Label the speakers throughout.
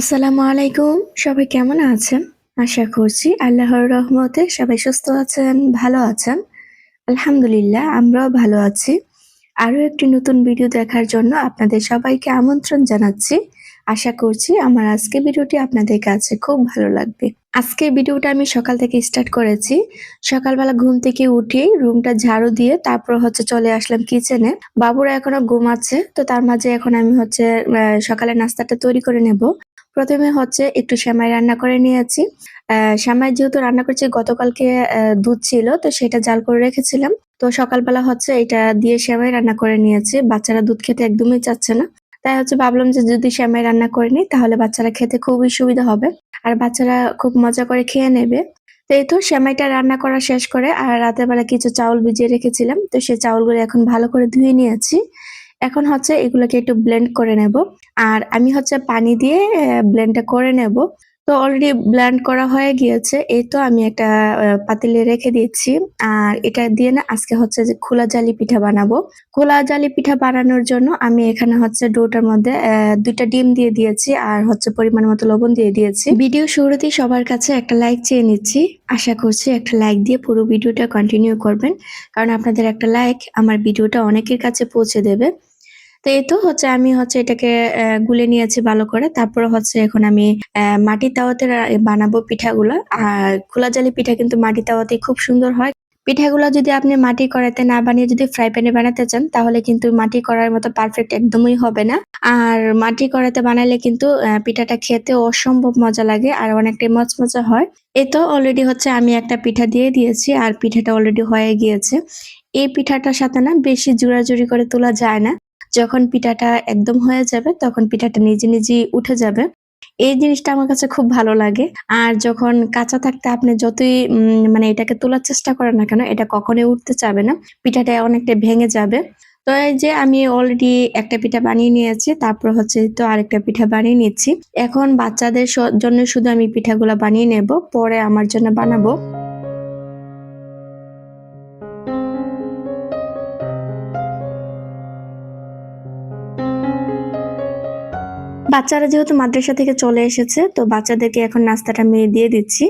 Speaker 1: আসসালামু আলাইকুম। সবাই কেমন আছেন? আশা করছি আল্লাহর রহমতে সবাই সুস্থ আছেন, ভালো আছেন। আলহামদুলিল্লাহ, আমরাও ভালো আছি। আরও একটি নতুন ভিডিও দেখার জন্য আপনাদের সবাইকে আমন্ত্রণ জানাচ্ছি। আশা করছি আমার আজকে ভিডিওটি আপনাদের কাছে খুব ভালো লাগবে। আজকে ভিডিওটা আমি সকাল থেকে স্টার্ট করেছি। সকালবেলা ঘুম থেকে উঠে রুমটা ঝাড়ু দিয়ে তারপর হচ্ছে চলে আসলাম কিচেনে। বাবুরা এখনও ঘুমাচ্ছে, তো তার মাঝে এখন আমি হচ্ছে সকালে নাস্তাটা তৈরি করে নেব। প্রথমে হচ্ছে একটু সেমাই রান্না করে নিয়েছি। সেমাই যেহেতু রান্না করছি, গতকালকে দুধ ছিল, তো সেটা জাল করে রেখেছিলাম। তো সকালবেলা হচ্ছে এটা দিয়ে সেমাই রান্না করে নিয়েছি। বাচ্চারা দুধ খেতে একদমই চাচ্ছে না। তাই হচ্ছে ভাবলাম যে যদি সেমাই রান্না করে নিই, তাহলে বাচ্চারা খেতে খুবই সুবিধা হবে। আর বাচ্চারা খুব মজা করে খেয়ে নেবে। তো এই তো সেমাইটা রান্না করা শেষ করে, আর রাতের বেলা কিছু চাউল ভিজিয়ে রেখেছিলাম। তো সেই চাউলগুলো এখন ভালো করে ধুয়ে নিয়েছি। এখন হচ্ছে এগুলোকে একটু ব্লেন্ড করে নেব। আর আমি হচ্ছে পানি দিয়ে ব্লেন্ডটা করে নেব। তো অলরেডি ব্লেন্ড করা হয়ে গিয়েছে। এই তো আমি একটা পাতিলে রেখে দিচ্ছি। আর এটা দিয়ে না আজকে হচ্ছে যে খোলা জালি পিঠা বানাবো। খোলা জালি পিঠা বানানোর জন্য আমি এখানে হচ্ছে ডোটার মধ্যে দুইটা ডিম দিয়ে দিয়েছি আর হচ্ছে পরিমাণ মতো লবণ দিয়ে দিয়েছি। ভিডিও শুরুতেই সবার কাছে একটা লাইক চেয়ে নিচ্ছি। আশা করছি একটা লাইক দিয়ে পুরো ভিডিওটা কন্টিনিউ করবেন। কারণ আপনাদের একটা লাইক আমার ভিডিওটা অনেকের কাছে পৌঁছে দেবে। তো এই তো হচ্ছে আমি হচ্ছে এটাকে গুলে নিয়েছি ভালো করে। তারপরে হচ্ছে এখন আমি মাটির তাওয়াতে বানাবো পিঠাগুলো। আর খোলা জালি পিঠা কিন্তু মাটির তাওয়াতে খুব সুন্দর হয়। পিঠাগুলো যদি আপনি মাটি কড়াইতে না বানিয়ে যদি ফ্রাই প্যানে বানাতে চান, তাহলে কিন্তু মাটি করার মতো পারফেক্ট একদমই হবে না। আর মাটি কড়াইতে বানালে কিন্তু পিঠাটা খেতে অসম্ভব মজা লাগে আর অনেকটাই মচমচা হয়। এ তো অলরেডি হচ্ছে আমি একটা পিঠা দিয়ে দিয়েছি আর পিঠাটা অলরেডি হয়ে গিয়েছে। এই পিঠাটার সাথে না বেশি জোড়াজুড়ি করে তোলা যায় না। যখন পিঠাটা একদম হয়ে যাবে, তখন পিঠাটা নিজে নিজেই উঠে যাবে। এই জিনিসটা আমার কাছে খুব ভালো লাগে। আর যখন কাঁচা থাকতে আপনি যতই মানে এটাকে তোলার চেষ্টা করেন না কেন, এটা কখনোই উঠতে চাবে না। পিঠাটা অনেকটা ভেঙে যাবে। তো এই যে আমি অলরেডি একটা পিঠা বানিয়ে নিয়েছি, তারপর হচ্ছে তো আরেকটা পিঠা বানিয়ে নিচ্ছি। এখন বাচ্চাদের জন্য শুধু আমি পিঠাগুলো বানিয়ে নেব, পরে আমার জন্য বানাবো। বাচ্চারা যেহেতু মাদ্রাসা থেকে চলে এসেছে, তো বাচ্চাদেরকে এখন নাস্তাটা মেয়ে দিয়ে দিচ্ছি।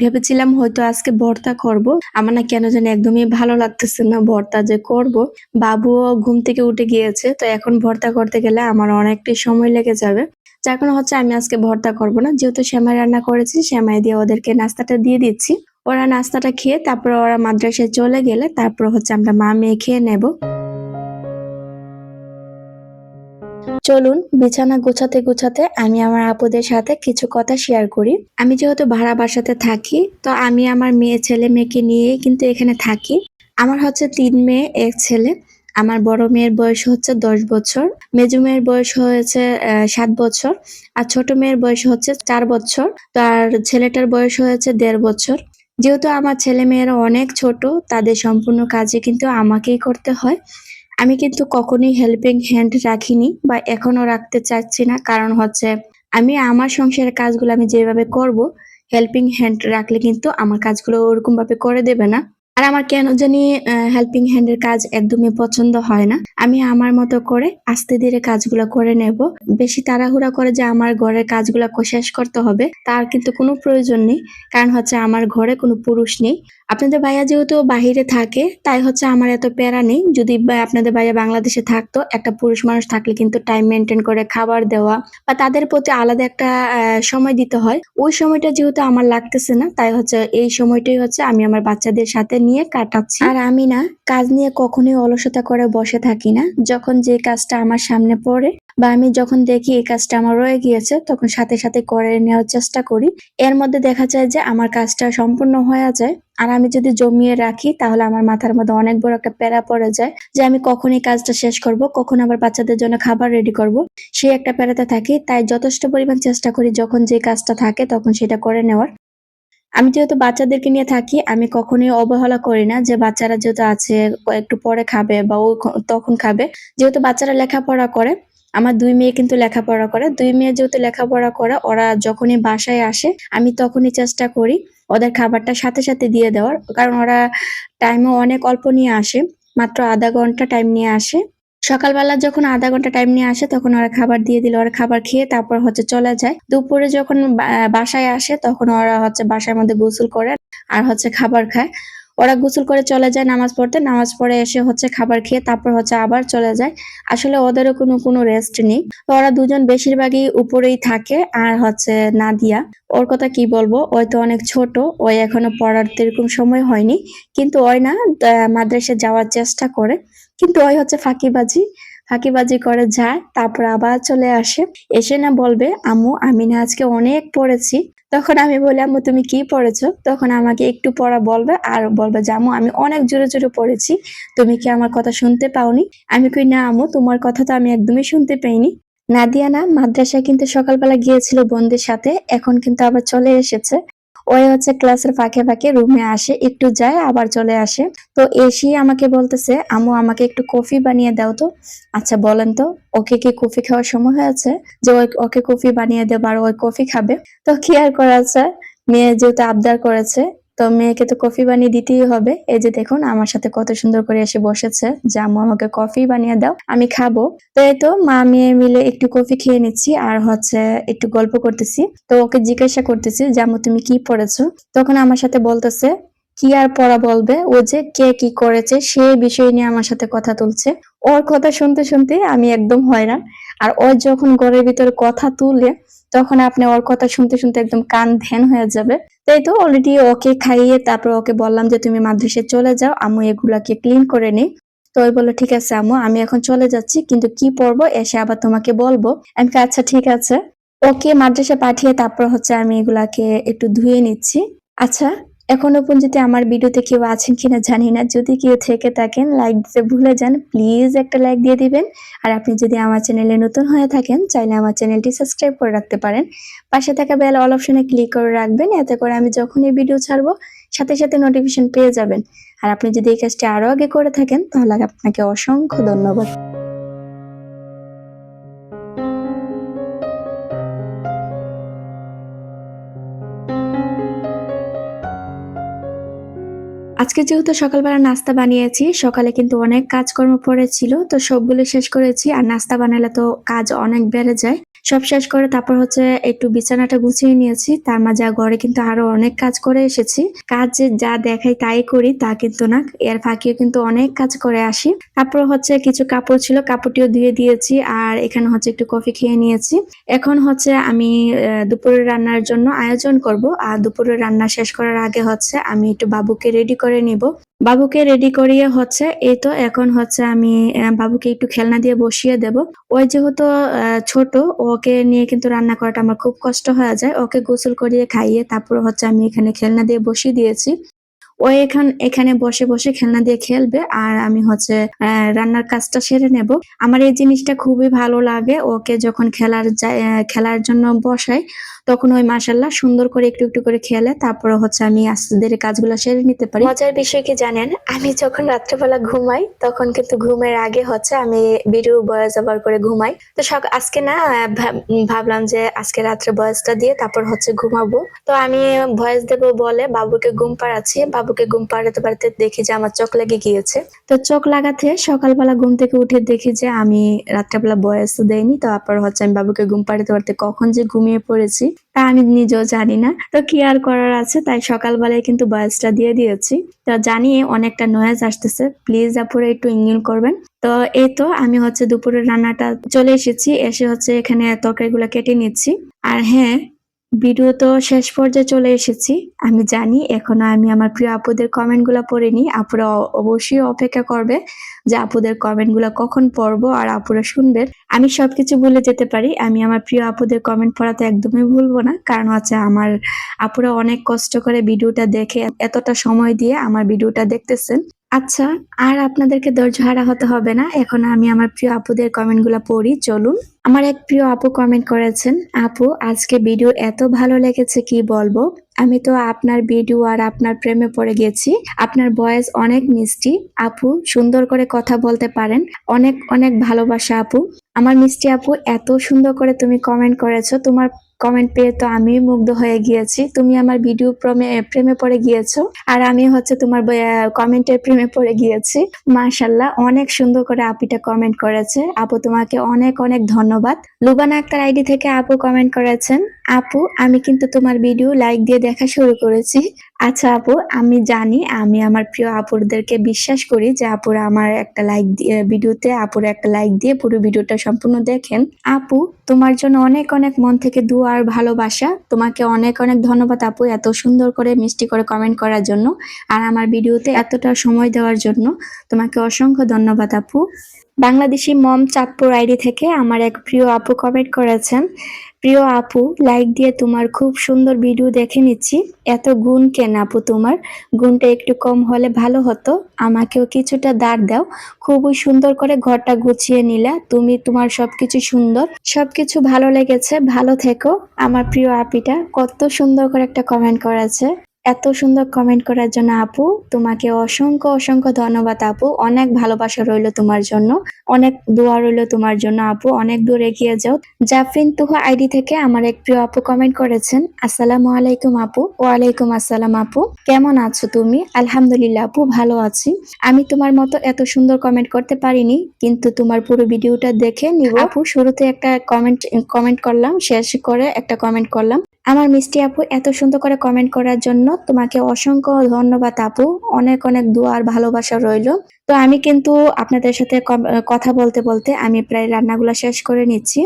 Speaker 1: ভেবেছিলাম হয়তো আজকে ভর্তা করব। আমার না কেন জানি একদমই ভালো লাগতেছে না ভর্তা যে করব। বাবুও ঘুম থেকে উঠে গিয়েছে, তো এখন ভর্তা করতে গেলে আমার অনেকটাই সময় লেগে যাবে। যার কারণে হচ্ছে আমি আজকে ভর্তা করব না। যেহেতু সেমাই রান্না করেছি, সেমাই দিয়ে ওদেরকে নাস্তাটা দিয়ে দিচ্ছি। ওরা নাস্তাটা খেয়ে, তারপর ওরা মাদ্রাসায় চলে গেলে, তারপর হচ্ছে আমরা মা মেয়ে খেয়ে নেব। চলুন, বিছানা গোছাতে গোছাতে আমি আমার আপুদের সাথে কিছু কথা শেয়ার করি। আমি যেহেতু ভাড়া বাসাতে থাকি, তো আমি আমার মেয়ে ছেলে মেয়েকে নিয়ে কিন্তু এখানে থাকি। আমার হচ্ছে তিন মেয়ে, এক ছেলে। আমার বড় মেয়ের বয়স হচ্ছে দশ বছর, মেজু মেয়ের বয়স হয়েছে সাত বছর, আর ছোট মেয়ের বয়স হচ্ছে চার বছর, তো আর ছেলেটার বয়স হয়েছে দেড় বছর। যেহেতু আমার ছেলে মেয়েরা অনেক ছোট, তাদের সম্পূর্ণ কাজে কিন্তু আমাকেই করতে হয়। আমি কিন্তু কখনোই হেল্পিং হ্যান্ড রাখিনি বা এখনও রাখতে চাচ্ছি না। কারণ হচ্ছে আমি আমার সংসারের কাজগুলো আমি যেভাবে করব হেল্পিং হ্যান্ড রাখলে কিন্তু আমার কাজগুলো ওরকম ভাবে করে দেবে না। আর আমার কেন জানি হেল্পিং হ্যান্ডের কাজ একদমই পছন্দ হয় না। আমি আমার মতো করে আস্তে ধীরে কাজগুলো করে নেব। বেশি তাড়াহুড়া করে যে আমার ঘরের কাজগুলো শেষ করতে হবে, তার কিন্তু কোনো প্রয়োজন নেই। কারণ হচ্ছে আমার ঘরে কোনো পুরুষ নেই। আপনাদের ভাইয়া যেহেতু বাহিরে থাকে, তাই হচ্ছে আমার এত প্যারা নেই। যদি আপনাদের ভাইয়া বাংলাদেশে থাকতো, একটা পুরুষ মানুষ থাকলে কিন্তু টাইম মেনটেন করে খাবার দেওয়া বা তাদের প্রতি আলাদা একটা সময় দিতে হয়। ওই সময়টা যেহেতু আমার লাগতেছে না, তাই হচ্ছে এই সময়টাই হচ্ছে আমি আমার বাচ্চাদের সাথে নিয়ে কাটাচ্ছি। আর আমি না কাজ নিয়ে কখনোই অলসতা করে বসে থাকি না। যখন যে কাজটা আমার সামনে পড়ে বা আমি যখন দেখি এই কাজটা আমার রয়ে গিয়েছে, তখন সাথে সাথে করে নেওয়ার চেষ্টা করি। এর মধ্যে দেখা যায় যে আমার কাজটা সম্পূর্ণ হয়ে যায়। আর আমি যদি জমিয়ে রাখি, তাহলে আমার মাথার মধ্যে অনেক বড় একটা প্যারা পড়ে যায় যে আমি কখন এই কাজটা শেষ করব কখন আবার বাচ্চাদের জন্য খাবার রেডি করব। সেই একটা প্যারাতে থাকি। তাই যথেষ্ট পরিমাণ চেষ্টা করি যখন যে কাজটা থাকে, তখন সেটা করে নেওয়ার। আমি যেহেতু বাচ্চাদেরকে নিয়ে থাকি, আমি কখনোই অবহেলা করি না যে বাচ্চারা যেহেতু আছে, একটু পরে খাবে বা ও তখন খাবে। যেহেতু বাচ্চারা লেখাপড়া করে, আমার দুই মেয়ে কিন্তু লেখাপড়া করে। দুই মেয়ে যেহেতু লেখাপড়া করে, ওরা যখনই বাসায় আসে, আমি তখনই চেষ্টা করি ওদের খাবারটা সাথে সাথে দিয়ে দেওয়ার। কারণ ওরা টাইমও অনেক অল্প নিয়ে আসে, মাত্র আধা ঘণ্টা টাইম নিয়ে আসে। সকালবেলা যখন আধা ঘণ্টা টাইম নিয়ে আসে, তখন ওরা খাবার দিয়ে দিল, ওরা খাবার খেয়ে তারপর হচ্ছে চলে যায়। দুপুরে যখন বাসায় আসে, তখন ওরা হচ্ছে বাসার মধ্যে গোসল করে আর হচ্ছে খাবার খায়। ওরা গোসল করে চলে যায় নামাজ পড়তে। নামাজ পড়ে এসে হচ্ছে খাবার খেয়ে তারপর হচ্ছে আবার চলে যায়। আসলে ওদেরও কোনো কোনো রেস্ট নেই। তো ওরা দুজন বেশিরভাগই উপরেই থাকে আর হচ্ছে নাদিয়া। ওর কথা কি বলব? ওই তো অনেক ছোট ওই এখনও পড়ার এরকম সময় হয়নি। কিন্তু ওই না আহ, মাদ্রাসায় যাওয়ার চেষ্টা করে। কিন্তু ওই হচ্ছে ফাঁকিবাজি। ফাঁকিবাজি করে যায়, তারপর আবার চলে আসে। এসে না বলবে, আম্মু, আমি না আজকে অনেক পড়েছি। তখন আমি বলি, আম্মু, তুমি কি পড়েছো? তখন আমাকে একটু পড়া বলবে আর বলবে যে, আম্মু, আমি অনেক জোরে জোরে পড়েছি। তুমি কি আমার কথা শুনতে পাওনি? আমি কই, না, আম্মু, তোমার কথা তো আমি একদমই শুনতে পাইনি। নাদিয়া না মাদ্রাসায় কিন্তু সকালবেলা গিয়েছিল বোনদের সাথে, এখন কিন্তু আবার চলে এসেছে। ওই হচ্ছে ক্লাসের ফাঁকে ফাঁকে রুমে আসে, একটু যায়, আবার চলে আসে। তো এসে আমাকে বলতেছে আমু আমাকে একটু কফি বানিয়ে দাও তো। আচ্ছা বলেন তো, ওকে কি কফি খাওয়ার সময় হয়েছে? যে ওই- ওকে কফি বানিয়ে দেবো আর ওই কফি খাবে। তো কি আর করা আছে মেয়ে যেহেতু আবদার করেছে তো মেয়েকে তো কফি বানিয়ে দিতেই হবে। এই যে দেখুন, আমার সাথে কত সুন্দর করে এসে বসেছে। যে আমাকে কফি বানিয়ে দাও, আমি খাব। তো এই তো, মা, মেয়ে মিলে একটু কফি খেয়ে নিচ্ছি আর হচ্ছে একটু গল্প করতেছি। তো ওকে জিজ্ঞাসা করতেছি যে তুমি কি পড়েছো? তখন আমার সাথে বলতেছে কি আর পড়া বলবে? ও যে কে কি করেছে সেই বিষয় নিয়ে আমার সাথে কথা তুলছে। ওর কথা শুনতে শুনতে আমি একদম হয়রান। আর ও যখন ঘরের ভিতরে কথা তুলে, তখন আপনি ওর কথা শুনতে শুনতে একদম কান ধ্যান হয়ে যাবে। তাই তো অলরেডি ওকে খাইয়ে তারপর ওকে বললাম যে, তুমি মাদ্রাসায় চলে যাও আমি এগুলাকে ক্লিন করে নি তো ওই বলল, ঠিক আছে আম্মু, আমি এখন চলে যাচ্ছি, কিন্তু কি পড়ব, এসে আবার তোমাকে বলব। আমি আচ্ছা ঠিক আছে। ওকে মাদ্রাসা পাঠিয়ে তারপর হচ্ছে আমি এগুলাকে একটু ধুয়ে নিচ্ছি। আচ্ছা এখনও পর্যন্ত আমার ভিডিওতে কেউ আছেন কিনা জানি না। যদি কেউ থেকে থাকেন লাইক দিতে ভুলে যান প্লিজ একটা লাইক দিয়ে দিবেন। আর আপনি যদি আমার চ্যানেলে নতুন হয়ে থাকেন, চাইলে আমার চ্যানেলটি সাবস্ক্রাইব করে রাখতে পারেন। পাশে থাকা বেল অল অপশনে ক্লিক করে রাখবেন, এতে করে আমি যখনই ভিডিও ছাড়বো, সাথে সাথে নোটিফিকেশন পেয়ে যাবেন। আর আপনি যদি এই কাজটি আরও আগে করে থাকেন, তাহলে আপনাকে অসংখ্য ধন্যবাদ। আজকে যেহেতু সকালবেলা নাস্তা বানিয়েছি, সকালে কিন্তু অনেক কাজকর্ম পড়েছিল, তো সবগুলো শেষ করেছি। আর নাস্তা বানালে তো কাজ অনেক বেড়ে যায়। সব শেষ করে তারপর হচ্ছে একটু বিছানাটা গুছিয়ে নিয়েছি। তার মাঝে ঘরে কিন্তু আরও অনেক কাজ করে এসেছি। কাজ যা দেখাই তাই করি, তা কিন্তু না। এর ফাঁকিও কিন্তু অনেক কাজ করে আসি। তারপর হচ্ছে কিছু কাপড় ছিল, কাপড়টিও ধুয়ে দিয়েছি আর এখানে হচ্ছে একটু কফি খেয়ে নিয়েছি। এখন হচ্ছে আমি দুপুরের রান্নার জন্য আয়োজন করব। আর দুপুরের রান্না শেষ করার আগে হচ্ছে আমি একটু বাবুকে রেডি করে নিব। বাবুকে রেডি করিয়ে হচ্ছে, এই তো এখন হচ্ছে আমি বাবুকে একটু খেলনা দিয়ে বসিয়ে দেব। ওই যেহেতু ছোট, ওকে নিয়ে কিন্তু রান্না করাটা আমার খুব কষ্ট হয়ে যায়। ওকে গোসল করিয়ে খাইয়ে তারপর হচ্ছে আমি এখানে খেলনা দিয়ে বসিয়ে দিয়েছি। ও এখান, এখানে বসে বসে খেলনা দিয়ে খেলবে আর আমি হচ্ছে রান্নার কাজটা সেরে নেব। আমার এই জিনিসটা খুবই ভালো লাগে। ওকে যখন খেলার খেলার জন্য বসাই তখন ওই মাসাল্লাহ সুন্দর করে একটু একটু করে খেলে তারপরে হচ্ছে আমি আস্তে ধীরে কাজগুলো সেরে নিতে পারি। মজার বিষয় কি জানেন? আমি যখন রাত্রেবেলা ঘুমাই তখন কিন্তু ঘুমের আগে হচ্ছে আমি ভিডিও বয়স আবার করে ঘুমাই। তো আজকে না ভাব- ভাবলাম যে আজকে রাত্রে বয়সটা দিয়ে তারপর হচ্ছে ঘুমাবো। তো আমি ভয়েস দেবো বলে বাবুকে ঘুম পাড়াচ্ছি। বাবুকে ঘুম পাড়াতে পারতে দেখি যে আমার চোখ লেগে গিয়েছে। তো চোখ লাগাতে সকালবেলা ঘুম থেকে উঠে দেখি যে আমি রাত্রেবেলা বয়স দেয়নি তারপর হচ্ছে আমি বাবুকে ঘুম পাড়াতে পারতে কখন যে ঘুমিয়ে পড়েছি। তা আমি নিজেও জানি না। তো কি আর করার আছে? তাই সকালবেলায় কিন্তু বয়সটা দিয়ে দিয়েছি। তো জানি অনেকটা নয়েজ আসতেছে। প্লিজ আপুরে একটু ইঞ্জিন করবেন। তো এই তো আমি হচ্ছে দুপুরের রান্নাটা চলে এসেছি। এসে হচ্ছে এখানে তরকারি তরকারিগুলো কেটে নিচ্ছি। আর হ্যাঁ ভিডিও তো শেষ পর্যায়ে চলে এসেছি। আমি জানি এখনও আমি আমার প্রিয় আপুদের কমেন্টগুলা পড়িনি আপুরা অবশ্যই অপেক্ষা করবে যে আপুদের কমেন্টগুলা কখন পড়ব আর আপুরা শুনবে। আমি সবকিছু ভুলে যেতে পারি। আমি আমার প্রিয় আপুদের কমেন্ট পড়াতে একদমই ভুলবো না। কারণ হচ্ছে আমার আপুরা অনেক কষ্ট করে ভিডিওটা দেখে এতটা সময় দিয়ে আমার ভিডিওটা দেখতেছেন। আচ্ছা আর আপনাদেরকে ধৈর্য হারা হতে হবে না। এখন আমি আমার প্রিয় আপুদের কমেন্টগুলা পড়ি, চলুন। আমার এক প্রিয় আপু কমেন্ট করেছেন, আপু, আজকে ভিডিও এত ভালো লেগেছে, কি বলব? আমি তো আপনার ভিডিও আর আপনার প্রেমে পড়ে গেছি। আপনার ভয়েস অনেক মিষ্টি। আপু, সুন্দর করে কথা বলতে পারেন। অনেক অনেক ভালোবাসা, আপু। আমার মিষ্টি আপু, এত সুন্দর করে তুমি কমেন্ট করেছ। তোমার কমেন্ট পেয়ে তো আমি মুগ্ধ হয়ে গিয়েছি। তুমি আমার ভিডিও প্রেমে প্রেমে পড়ে গিয়েছো। আর আমি হচ্ছে তোমার কমেন্টের প্রেমে পড়ে গিয়েছি। মাশাল্লাহ অনেক সুন্দর করে আপিটা কমেন্ট করেছে। আপু তোমাকে অনেক অনেক ধন্যবাদ। লুবানা আক্তার আইডি থেকে আপু কমেন্ট করেছেন। আপু, আমি কিন্তু তোমার ভিডিও লাইক দিয়ে দেখা শুরু করেছি। আচ্ছা আপু, আমি জানি, আমি আমার প্রিয় আপুরদেরকে বিশ্বাস করি যে আপুরা আমার একটা লাইক দিয়ে ভিডিওতে আপুরা একটা লাইক দিয়ে পুরো ভিডিওটা সম্পূর্ণ দেখেন। আপু, তোমার জন্য অনেক অনেক মন থেকে দোয়া আর ভালোবাসা। তোমাকে অনেক অনেক ধন্যবাদ আপু এত সুন্দর করে, মিষ্টি করে কমেন্ট করার জন্য আর আমার ভিডিওতে এতটা সময় দেওয়ার জন্য। তোমাকে অসংখ্য ধন্যবাদ আপু। বাংলাদেশি মম চাঁদপুর আইডি থেকে আমার এক প্রিয় আপু কমেন্ট করেছেন প্রিয় আপু লাইক দিয়ে তোমার খুব সুন্দর ভিডিও দেখে নিচ্ছি। এত গুণ কেন আপু তোমার? গুণটা একটু কম হলে ভালো হতো। আমাকেও কিছুটা দাঁড় দাও। খুবই সুন্দর করে ঘরটা গুছিয়ে নিলা। তুমি তোমার সবকিছু সুন্দর। সবকিছু ভালো লেগেছে। ভালো থেকো। আমার প্রিয় আপিটা, কত সুন্দর করে একটা কমেন্ট করেছে। এত সুন্দর কমেন্ট করার জন্য আপু তোমাকে অসংখ্য অসংখ্য ধন্যবাদ আপু। অনেক ভালোবাসা রইল তোমার জন্য। অনেক দোয়া রইল তোমার জন্য আপু। অনেক দূর এগিয়ে যাও। জাফরিন তুহা আইডি থেকে আমার এক প্রিয় আপু কমেন্ট করেছেন। আসসালামু আলাইকুম আপু। ওয়ালাইকুম আসসালাম আপু। কেমন আছো তুমি? আলহামদুলিল্লাহ আপু ভালো আছি। আমি তোমার মতো এত সুন্দর কমেন্ট করতে পারিনি কিন্তু তোমার পুরো ভিডিওটা দেখে নিব। আপু শুরুতে একটা কমেন্ট কমেন্ট করলাম শেষ করে একটা কমেন্ট করলাম। আমার মিষ্টি আপু এত সুন্দর করে কমেন্ট করার জন্য তোমাকে অসংখ্য ধন্যবাদ আপু। অনেক অনেক দোয়ার ভালোবাসা রইল। তো আমি কিন্তু আপনাদের সাথে কথা বলতে বলতে আমি প্রায় রান্নাগুলো শেষ করে নিচ্ছি।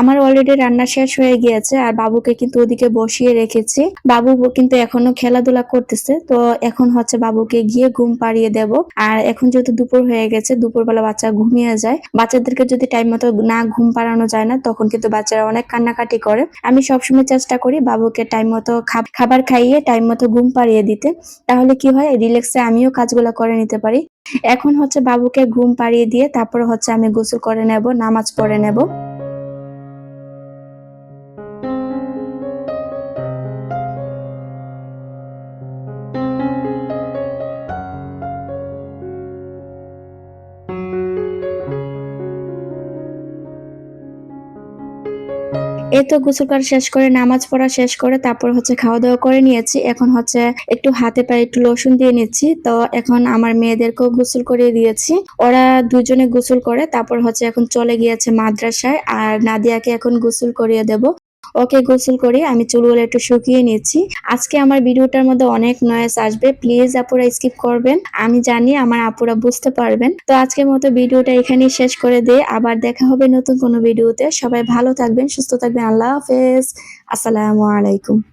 Speaker 1: আমার অলরেডি রান্না শেষ হয়ে গিয়েছে, আর বাবুকে কিন্তু ওদিকে বসিয়ে রেখেছি। বাবু কিন্তু এখনও খেলাধুলা করতেছে, তো এখন হচ্ছে বাবুকে গিয়ে ঘুম পাড়িয়ে দেব। আর এখন যেহেতু দুপুর হয়ে গেছে, দুপুরবেলা বাচ্চা ঘুমিয়ে যায়। বাচ্চাদেরকে যদি টাইম মতো না ঘুম পাড়ানো যায় না, তখন কিন্তু বাচ্চারা অনেক কান্নাকাটি করে। আমি সবসময় চেষ্টা করি বাবুকে টাইম মতো খাবার খাইয়ে টাইম মতো ঘুম পাড়িয়ে দিতে। তাহলে কি হয় রিল্যাক্সে আমিও কাজগুলো করে নিতে পারি। এখন হচ্ছে বাবুকে ঘুম পাড়িয়ে দিয়ে তারপর হচ্ছে আমি গোসল করে নেব, নামাজ পড়ে নেব। তো গোসল করা শেষ করে, নামাজ পড়া শেষ করে, তারপর হচ্ছে খাওয়া দাওয়া করে নিয়েছি। এখন হচ্ছে একটু হাতে পায়ে একটু লোশন দিয়ে নিচ্ছি। তো এখন আমার মেয়েদেরকেও গোসল করিয়ে দিয়েছি। ওরা দুজনে গোসল করে, তারপর হচ্ছে এখন চলে গিয়েছে মাদ্রাসায়। আর নাদিয়াকে এখন গোসল করিয়ে দেব। ওকে গোসল করে আমি চুলগুলো একটু শুকিয়ে নিয়েছি। আজকে আমার ভিডিওটার মধ্যে অনেক নয়েস আসবে। প্লিজ আপুরা স্কিপ করবেন। আমি জানি আমার আপুরা বুঝতে পারবেন। তো আজকের মতো ভিডিওটা এখানেই শেষ করে দিয়ে আবার দেখা হবে নতুন কোনো ভিডিওতে। সবাই ভালো থাকবেন, সুস্থ থাকবেন। আল্লাহ হাফেজ। আসসালামু আলাইকুম।